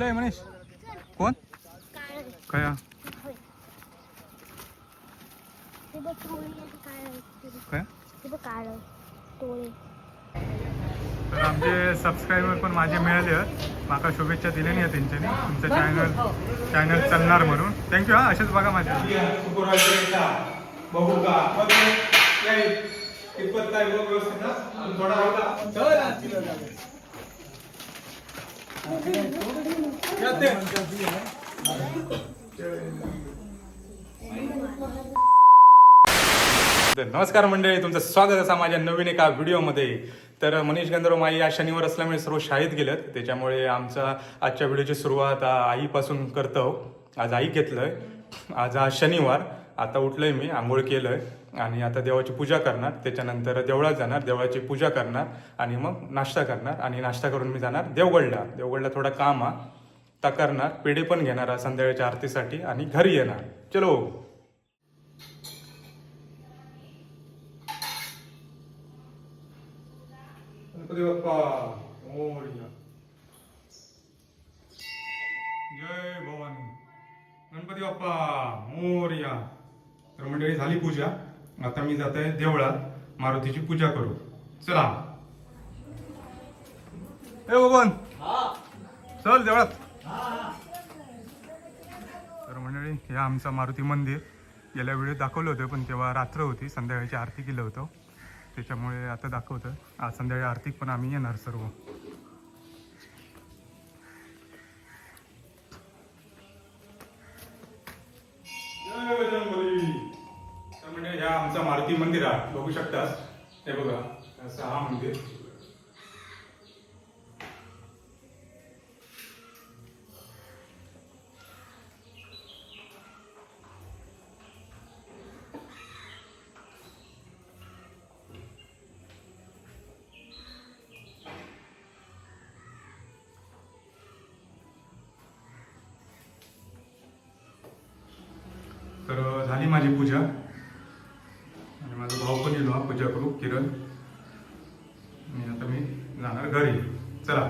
चल मनीष? कोण? काय? तर आमचे सबस्क्रायबर पण माझे मिळाले आहेत. माका शुभेच्छा दिल्या नाही त्यांच्यानी. तुमचं चॅनल चॅनल चालणार म्हणून. थँक्यू हा असेच बघा माझ्या. बघू का कितपत काय व्यवस्थित ना थोडा तर नमस्कार मंडळी तुमचं स्वागत असा माझ्या नवीन एका व्हिडिओमध्ये. तर मनीष गंधर्व माई या शनिवार असल्यामुळे सर्व शाळेत गेलेत. त्याच्यामुळे आमचा आजच्या व्हिडिओची सुरुवात आईपासून करतो. आज आई घेतलंय. आज हा शनिवार. आता उठलोय मी आंघोळ केलंय. आणि आता देवाची पूजा करणार त्याच्यानंतर देवळात जाणार देवळाची पूजा करणार आणि मग नाश्ता करणार. आणि नाश्ता करून मी जाणार देवगडला. देवगडला थोडा काम हा ता करणार पेढे पण घेणार संध्याकाळच्या आरतीसाठी आणि घरी येणार. चलो. गणपती बाप्पा जय भवानी. गणपती बाप्पा मोर्या. तर मंडळी झाली पूजा. आता मी जात आहे देवळात. मारुतीची पूजा करू. चला. ए बबन चल देवळात. तर मंडळी हे आमचं मारुती मंदिर. गेल्या वेळेत दाखवलं होतं पण तेव्हा रात्र होती. संध्याकाळची आरती केलं होतं. त्याच्यामुळे आता दाखवतं आज संध्याकाळी आरतीक पण आम्ही येणार सर्व. मंदिर आहे बघू शकतास. हे बघा सहा हा मंदिर. पूजा करू किरण. मी आता मी जाणार घरी. चला.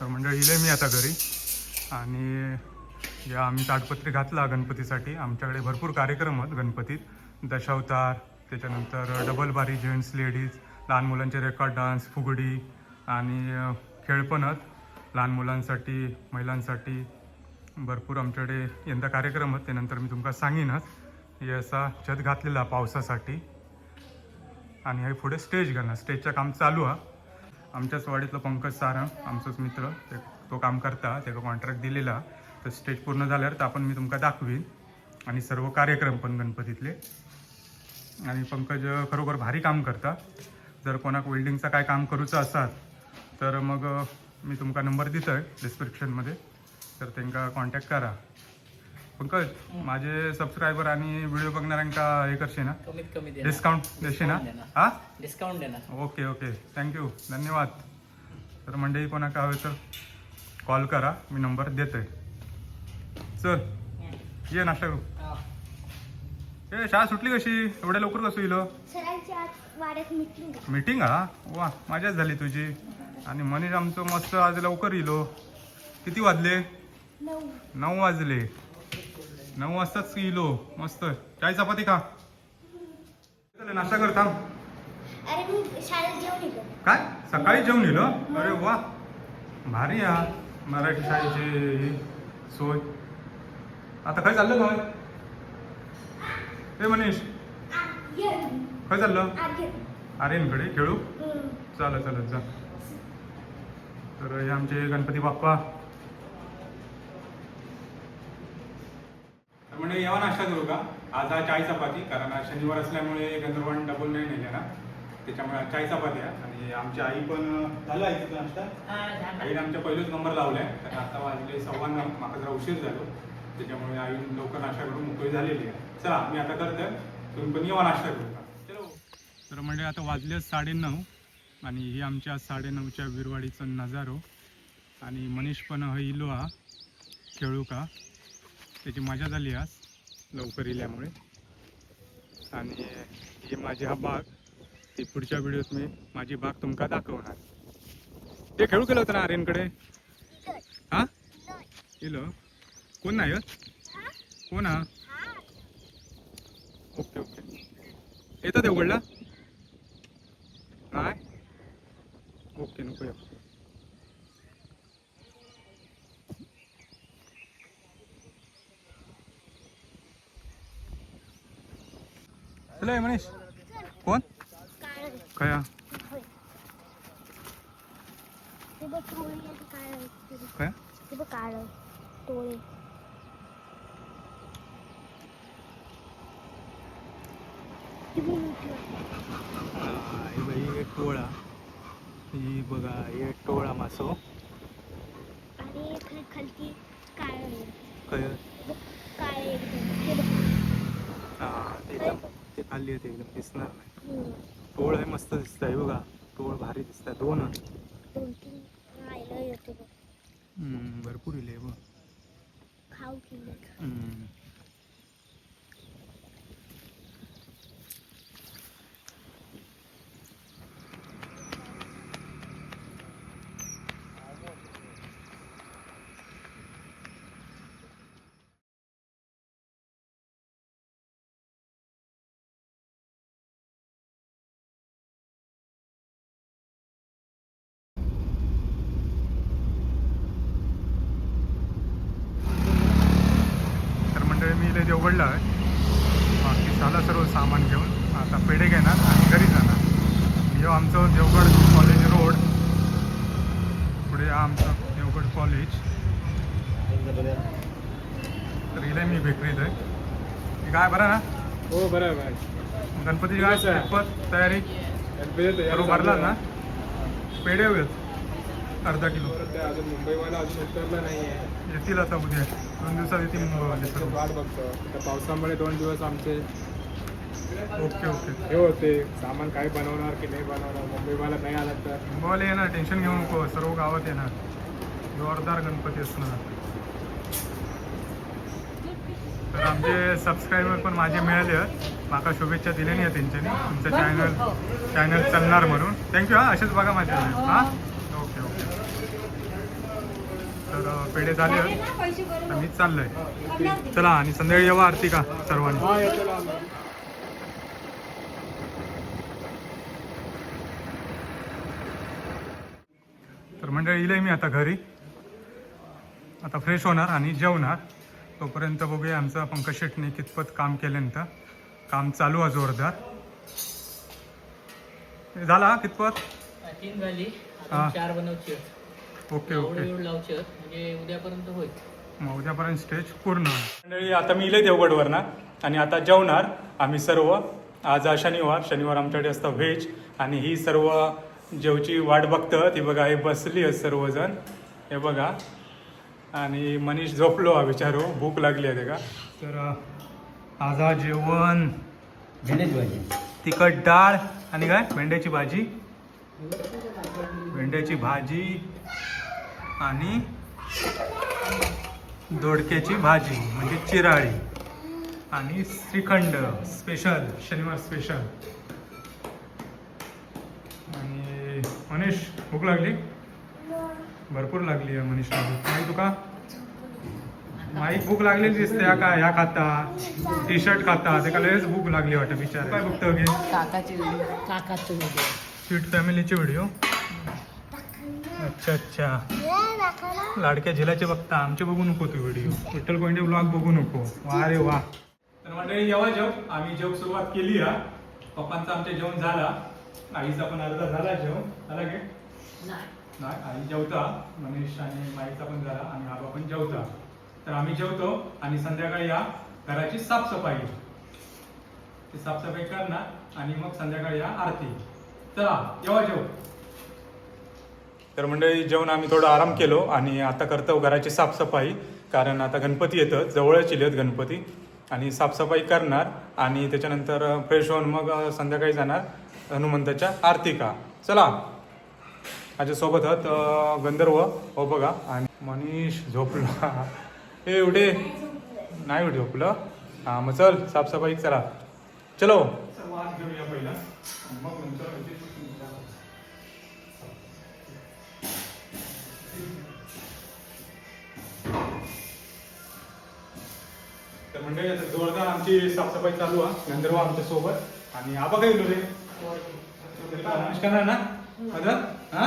तर मंडळीला मी आता घरी. आणि या आम्ही ताडपत्री घातला गणपतीसाठी. आमच्याकडे भरपूर कार्यक्रम आहेत गणपतीत. दशावतार त्याच्यानंतर डबल बारी जेंट्स लेडीज लहान मुलांचे रेकॉर्ड डान्स फुगडी आणि खेळ पण आहेत. लहान मुलांसाठी महिलांसाठी भरपूर आमच्याकडे यंदा कार्यक्रम आहेत त्यानंतर मी तुमका सांगीनच. हे असा छत घातलेला पावसासाठी. आणि हे पुढे स्टेज घालणार. स्टेजचं काम चालू आहे आमच्याच वाडीतलं पंकज सारंग आमचोच मित्र. ते तो काम करता त्याचा कॉन्ट्रॅक्ट दिलेला. तर स्टेज पूर्ण झाल्यावर तर आपण मी तुमका दाखवीन. आणि सर्व कार्यक्रम पण गणपतीतले. आणि पंकज खरोखर भारी काम करता. जर कोणाक वेल्डिंगचं काय काम करूचं असाल तर मग मी तुमका नंबर दितोय डिस्क्रिप्शनमध्ये तर त्यांना कॉन्टॅक्ट करा. पंकज माझे सबस्क्रायबर आणि व्हिडिओ बघणाऱ्यांका हे करशे ना? कमीत कमी देणार. डिस्काउंट देशील ना? देणार. हा? डिस्काउंट देणार. ओके ओके थँक्यू धन्यवाद. तर मंडळी कोणाका हवे तर कॉल करा. मी नंबर देतोय. चल ये नाश्ता करू. ए शाळा सुटली कशी? एवढ्या लवकर कसं येईल सरांची आज वाड्यात मीटिंग मीटिंग हा वा मजाच झाली तुझी. आणि मनीष आमचं मस्त आज लवकर येलो किती वाजले? नऊ वाजले. नऊ वाजताच येलो मस्त. चाय चपाती खा. नाश्ता कर थांब. अरे मी शाळेत जेवण येतो. काय? सकाळी जेवण येलं अरे वा. भारी या मराठी शाळेची सोय. आता खय चाललं काय हे मनीष. खय चाललं? आर्यनकडे खेळू? चालत चालत जा. तर हे आमचे गणपती बाप्पा. तर म्हणजे यावा नाश्ता करू का? आज हा चाय चपाती कारण आज शनिवार असल्यामुळे गंधर्वान डबल नाही नेले ना त्याच्यामुळे आज चाय चपाती आहे. आणि आमची आई पण झालं आहे तिथं नाश्ता आईने आमच्या पहिलेच नंबर लावलाय. तर आता वाजले सव्वा नऊ माका जरा उशीर झालो. त्याच्यामुळे आई लवकर नाश्ता करून मोकळी झालेली आहे. चला मी आता करतोय. तुम्ही पण येवा नाश्ता करू का? चलो. तर म्हणजे आता वाजले साडेनऊ. आणि ही आमच्या साडेनऊच्या विरवाडीचं नजारो. आणि मनीष पण इलो हा खेळू का? त्याची मजा झाली आज लवकर इल्यामुळे. आणि ही माझी हा बाग ती पुढच्या व्हिडिओत मी माझी बाग तुमका दाखवणार. ते खेळू केलं होतं ना आर्यनकडे? हा? इलो कोण नाही कोण हा? Okay okay. येतं ते उघडला नाही ओके नको येऊ चला मनीष कोण काळं कया होय ते बघ टोळी आहे काळं आहे. ते बघ. कया ते बघ काळं टोळे ती बघ मोठी आहे. ही बाई एक टोळा. ही बघा हे टोळा मासो. आणि खालती कय? हा एकदम ते खाल्ली होते एकदम दिसणार नाही. हम्म. टोळ आहे मस्त दिसत आहे बघा. टोळ भारी दिसत आहे दोन भरपूर इले बघ. खाऊ किल्ले हम्म. तर इथे देवगडला आहे बाकी झालं सर्व सामान घेऊन आता पेढे घेणार आणि घरी जाणार. हे आमचं देवगड कॉलेज रोड पुढे हा आमचं देवगड कॉलेज तर इथे मी बेकरीत आहे काय बरं ना? हो बरं गणपतीची काय तयारी भरला ना? पेढे हवेत अर्धा किलो. अजून मुंबईवाला अजून उतरला नाही आहे येतील आता उद्या. दोन दिवसात येतील मुंबईवाले सर्व. वाट बघतो. त्या पावसामुळे दोन दिवस आमचे ओके ओके. हे होते. सामान काय बनवणार की नाही बनवणार मुंबईवाला नाही आला तर. मुंबईला येणार टेन्शन घेऊ नको. सर्व गावात येणार. जोरदार गणपती असणार. तर आमचे सबस्क्रायबर पण माझे मिळाले. आहेत माका शुभेच्छा दिल्या नाही त्यांच्यानी. तुमचं चॅनल चॅनल चालणार म्हणून. थँक्यू हा असेच बघा माझ्या हां? तर पेढे झाले तर मी चाललोय. चला आणि संध्याकाळी येवा आरती का सर्वांनी. तर मंडळी येईल मी आता घरी. आता फ्रेश होणार आणि जेवणार. तोपर्यंत बघूया आमचं पंकज शेटने कितपत काम केल्यानंतर काम चालू आहे जोरदार. झाला कितपत? तीन झाली. चार बनवची. Okay okay. बिवड लावची आहेत. म्हणजे उद्यापर्यंत होईल. मग उद्यापर्यंत स्टेज पूर्ण मंडळी आता मी इले देवगडवर ना आणि आता जेवणार आम्ही सर्व. आज हा शनिवार शनिवार आमच्याकडे असतं व्हेज आणि ही सर्व जेवची वाट बघतं. ती बघा हे बसली आहेत सर्वजण. हे बघा. आणि मनीष झोपलो हा विचारू भूक लागली आहे का? तर अं, आज हा जेवण. भेंड्याची भाजी. तिखट डाळ आणि काय? भेंड्याची भाजी. भेंड्याची भाजी. आणि दोडक्याची भाजी म्हणजे चिराळी. आणि श्रीखंड स्पेशल शनिवार स्पेशल आणि मनीष भूक लागली? भरपूर लागली आहे मनीषला भूक. नाही तुका? माईक भूक लागलेली दिसते या का ह्या खाता. टी शर्ट खाता. त्याला लयच भूक लागली वाटतं विचार काय बघतो काकाची व्हिडिओ काकाचं व्हिडिओ स्वीट फॅमिलीचे व्हिडिओ अच्छा अच्छा. लाडक्या झेलाचे बघता आमचे बघू नको तू व्हिडिओ विठ्ठल कोंडे ब्लॉग बघू नको. वा रे वा. तर मंडळी जेव्हा जेव आम्ही जेव सुरुवात केली हा. पप्पांचा आमच्या जेवण झाला. आईचा पण अर्धा झाला जेवण झाला की? नाही आई जेवता. मनीष आणि माईचा पण झाला आणि आबा पण जेवता. तर आम्ही जेवतो आणि संध्याकाळी या घराची साफसफाई. ती साफसफाई करणार आणि मग संध्याकाळी या आरती. चला जेव्हा जेव. तर मंडळी जेवण आम्ही थोडं आराम केलो आणि आता करतो घराची साफसफाई कारण आता गणपती येतं जवळच येत गणपती. आणि साफसफाई करणार आणि त्याच्यानंतर फ्रेश होऊन मग संध्याकाळी जाणार हनुमंताच्या आरतीका. चला. माझ्यासोबत आहात गंधर्व हो बघा. आणि मनीष झोपला. हे एवढे नाही एवढे झोपलं. हां मग चल साफसफाई चला. चलो पहिला. म्हणजे जोरदार आमची साफसफाई चालू आहे गंधर्व आमच्यासोबत. आणि आबा काय गेलो रे? नमस्कार ना मदत हा?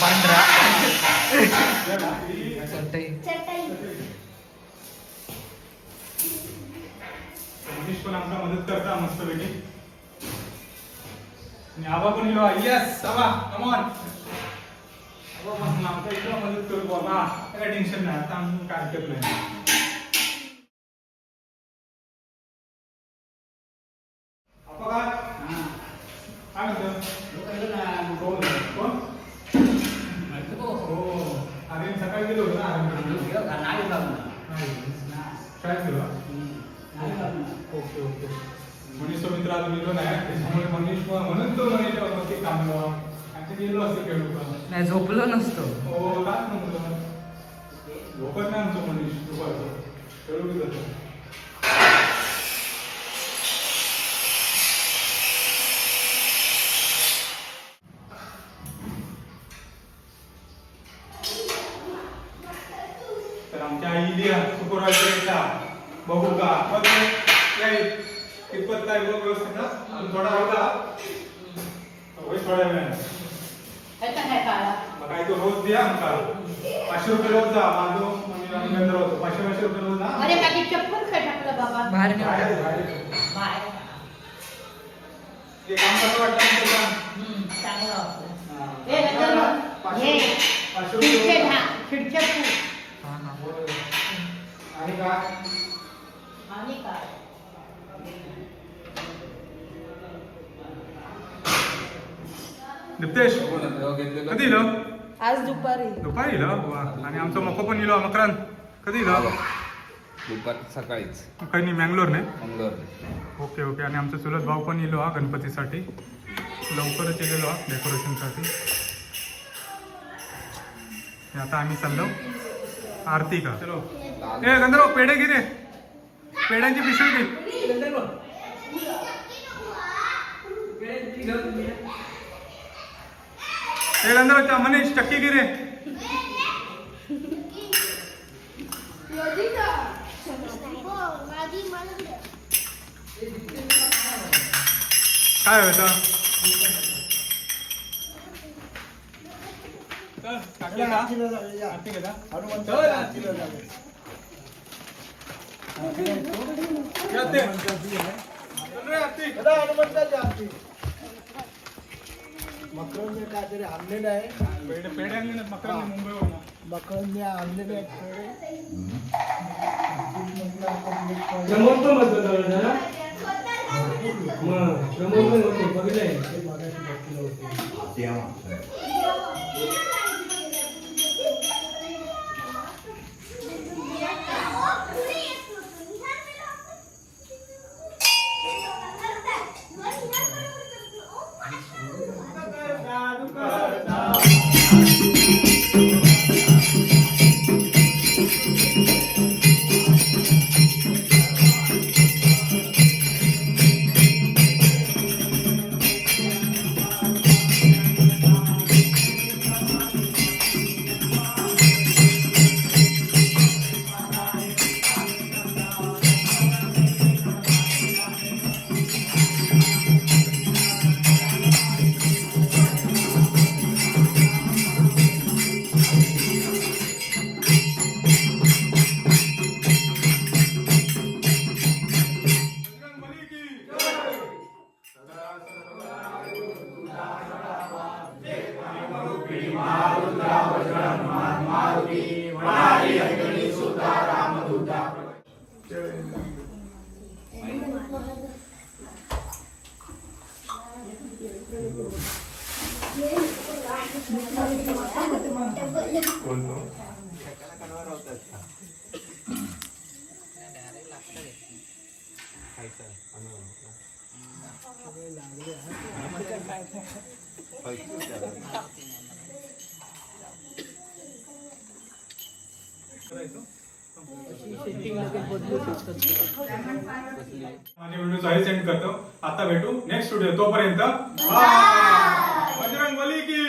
पांढऱ्या मनीष पण आमचा मदत करता मस्त पैकी आणि आबा पण यस आबा कमॉन आमचा इकडं मदत करू बाबा काय टेन्शन नाही आता आम्ही काय करत. नाही काय हो अरे सकाळी गेलो ना केलं ओके ओके मनीष मित्र अजून गेलो नाही त्याच्यामुळे मनीष म्हणून तो मनीष काम नाही झोपलो नसतो. हो काय म्हणतो झोपत नाही आमचं मनीष दुपारचं. जातो तर आमच्या आई लिहा सुपरवायझरचा बघू का? काय कितपत काय बघ व्यवस्थित ना थोडा होता थोड्या वेळाने. मग काय तो रोज द्या आमका पाचशे रुपये रोज जा माझं म्हणजे गंधर्व होतो पाचशे पाचशे रुपये रोज ना अरे माझी चप्पल काय टाकलं बाबा बाहेर बाहेर- बाहेर. बाय ते काम कसं वाटतं तुमचं काम? हम्म, चांगलं वाटलं. हा. हे गंधर्व, पाचशे हे पाचशे रुपये रोज खिडचे जा. घा, खिडचे फूल. हा हा होय. आणि काय आणि काय नितेश कधी इलो? आज दुपारी. दुपारी इलो? वा आणि आमचा मको पण इलो मकरान कधी इलो? दुपार सकाळीच. काही नाही मँगलोर. ने मंगळवार ओके ओके आणि आमचा चुलत भाऊ पण इलो हा गणपतीसाठी. लवकरच येलेलो हा डेकोरेशनसाठी. हे आता आम्ही चाललो आरती का चलो. ए गंधर्व पेढे घे रे. पेढ्यांची पिशवी घे ए వచ్చా మనీష్ मनीष घे रे काय होतं? चल, टाकलं आरती मकरंद काहीतरी आणलेलं आहे. पेढे पेढे आणले ना मकरंद आणलेले आहेत पेढे. जमवतो म्हटलं जवळ जरा. मग जमवतो म्हटलं बघितलंय ते बघायची बाकी माझे सेंड करतो आता भेटू नेक्स्ट स्टुडिओ तोपर्यंत बजरंग बली की